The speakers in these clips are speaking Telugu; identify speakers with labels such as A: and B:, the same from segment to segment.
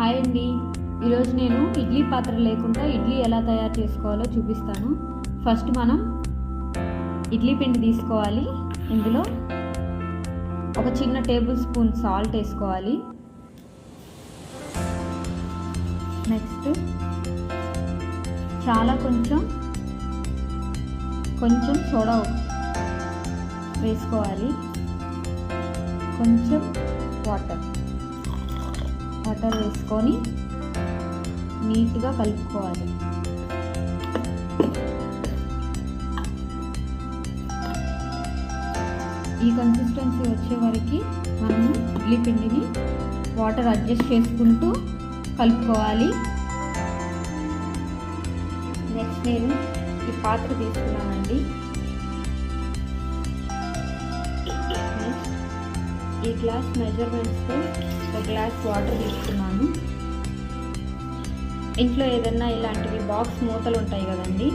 A: హాయ్ అండి. ఈరోజు నేను ఇడ్లీ పాత్ర లేకుండా ఇడ్లీ ఎలా తయారు చేసుకోవాలో చూపిస్తాను. ఫస్ట్ మనం ఇడ్లీ పిండి తీసుకోవాలి. ఇందులో ఒక చిన్న టేబుల్ స్పూన్ సాల్ట్ వేసుకోవాలి. నెక్స్ట్ చాలా కొంచెం కొంచెం సోడా వేసుకోవాలి. కొంచెం వాటర్. వాటర్ వేసుకొని నీట్గా కలుపుకోవాలి. ఈ కన్సిస్టెన్సీ వచ్చే వరకు మనము ఇడ్లీ పిండిని వాటర్ అడ్జస్ట్ చేసుకుంటూ కలుపుకోవాలి. నెక్స్ట్ నేను ఈ పాత్ర తీసుకున్నానండి. నెక్స్ట్ ఈ గ్లాస్ మెజర్మెంట్స్తో ఒక గ్లాస్ వాటర్ తీసుకున్నాను. ఇంట్లో ఏదన్నా ఇలాంటివి బాక్స్ మూతలు ఉంటాయి కదండి.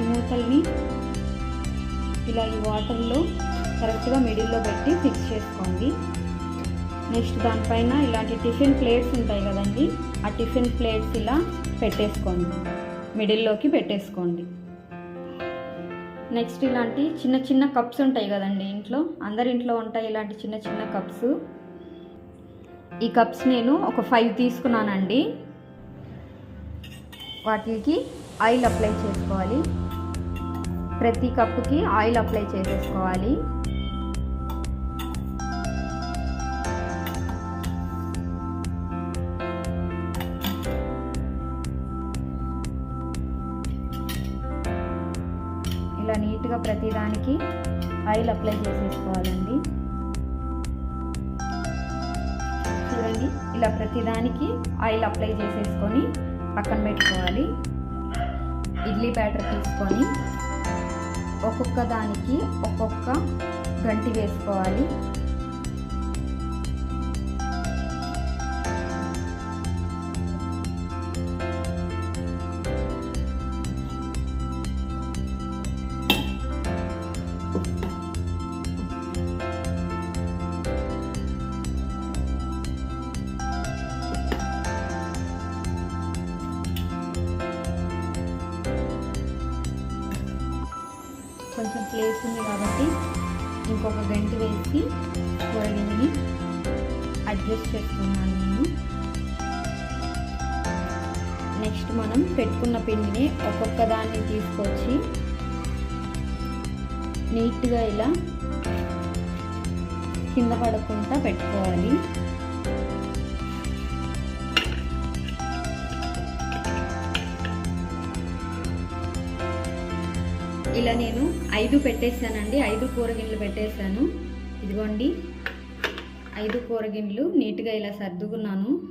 A: ఈ మూతల్ని ఇలా ఈ వాటర్లో కరెక్ట్గా మిడిల్లో పెట్టి ఫిక్స్ చేసుకోండి. నెక్స్ట్ దానిపైన ఇలాంటి టిఫిన్ ప్లేట్స్ ఉంటాయి కదండి. ఆ టిఫిన్ ప్లేట్స్ ఇలా పెట్టేసుకోండి. మిడిల్లోకి పెట్టేసుకోండి. నెక్స్ట్ ఇలాంటి చిన్న చిన్న కప్స్ ఉంటాయి కదండి ఇంట్లో. అందరి ఇంట్లో ఉంటాయి ఇలాంటి చిన్న చిన్న కప్స్ ఈ కప్స్ నేను ఒక ఫైవ్ తీసుకున్నానండి. వాటికి ఆయిల్ అప్లై చేసుకోవాలి. ప్రతి కప్పుకి ఆయిల్ అప్లై చేసేసుకోవాలి. ఇలా నీట్గా ప్రతిదానికి ఆయిల్ అప్లై చేసేసుకోవాలండి. ఇలా ప్రతిదానికి ఆయిల్ అప్లై చేసేసుకొని పక్కన పెట్టుకోవాలి. ఇడ్లీ బ్యాటర్ తీసుకొని ఒక్కొక్క దానికి ఒక్కొక్క గంటి వేసుకోవాలి. కొంచెం ప్లేస్ ఉంది కాబట్టి ఇంకొక గంట వేసి కూరగిన్నెని అడ్జస్ట్ చేసుకున్నాను నేను. నెక్స్ట్ మనం పెట్టుకున్న పిండిని ఒక్కొక్క దాన్ని తీసుకొచ్చి నీట్గా ఇలా కింద పడకుండా పెట్టుకోవాలి. ఇలా నేను ఐదు పెట్టేశానండి. ఐదు కూరగిన్నెలు పెట్టేశాను. ఇదిగోండి. ఐదు కూరగిన్నెలు నీట్గా ఇలా సర్దుకున్నాను.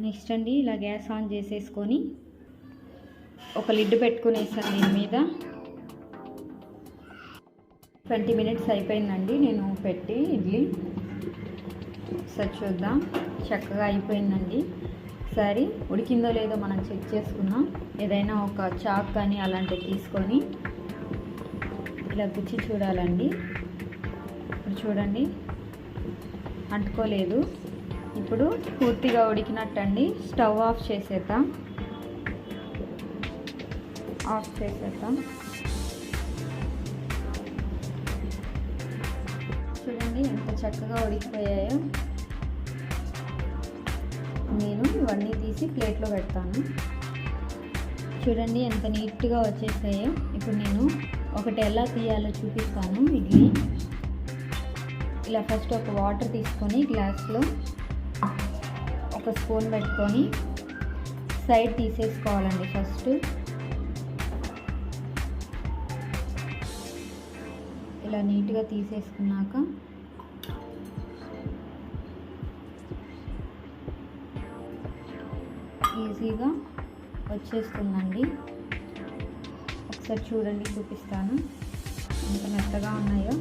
A: నెక్స్ట్ అండి ఇలా గ్యాస్ ఆన్ చేసేసుకొని ఒక లిడ్ పెట్టుకునేసాను దీని మీద. ట్వంటీ మినిట్స్ అయిపోయిందండి. నేను పెట్టి ఇడ్లీ ఒకసారి చూద్దాం. చక్కగా అయిపోయిందండి. ఒకసారి ఉడికిందో లేదో మనం చెక్ చేసుకున్నాం ఏదైనా ఒక చాక్ కానీ అలాంటివి తీసుకొని ఇలా గుచ్చి చూడాలండి. ఇప్పుడు చూడండి. అంటుకోలేదు. ఇప్పుడు పూర్తిగా ఉడికినట్టండి. స్టవ్ ఆఫ్ చేసేద్దాం. ఆఫ్ చేసేద్దాం. చూడండి ఎంత చక్కగా ఉడికిపోయాయో. నేను ఇవన్నీ తీసి ప్లేట్లో పెడతాను. చూడండి ఎంత నీట్గా వచ్చేసాయో. ఇప్పుడు నేను ఒకటి ఎలా తీయాలో చూపిస్తాను ఇడ్లీ. ఇలా ఫస్ట్ ఒక వాటర్ తీసుకొని గ్లాస్లో ఒక స్పూన్ పెట్టుకొని సైడ్ తీసేసుకోవాలండి ఫస్ట్. ఇలా నీట్గా తీసేసుకున్నాక ఈజీగా వచ్చేస్తుందండి. ఒకసారి చూడండి చూపిస్తాను. ఎంత మెత్తగా ఉన్నాయో.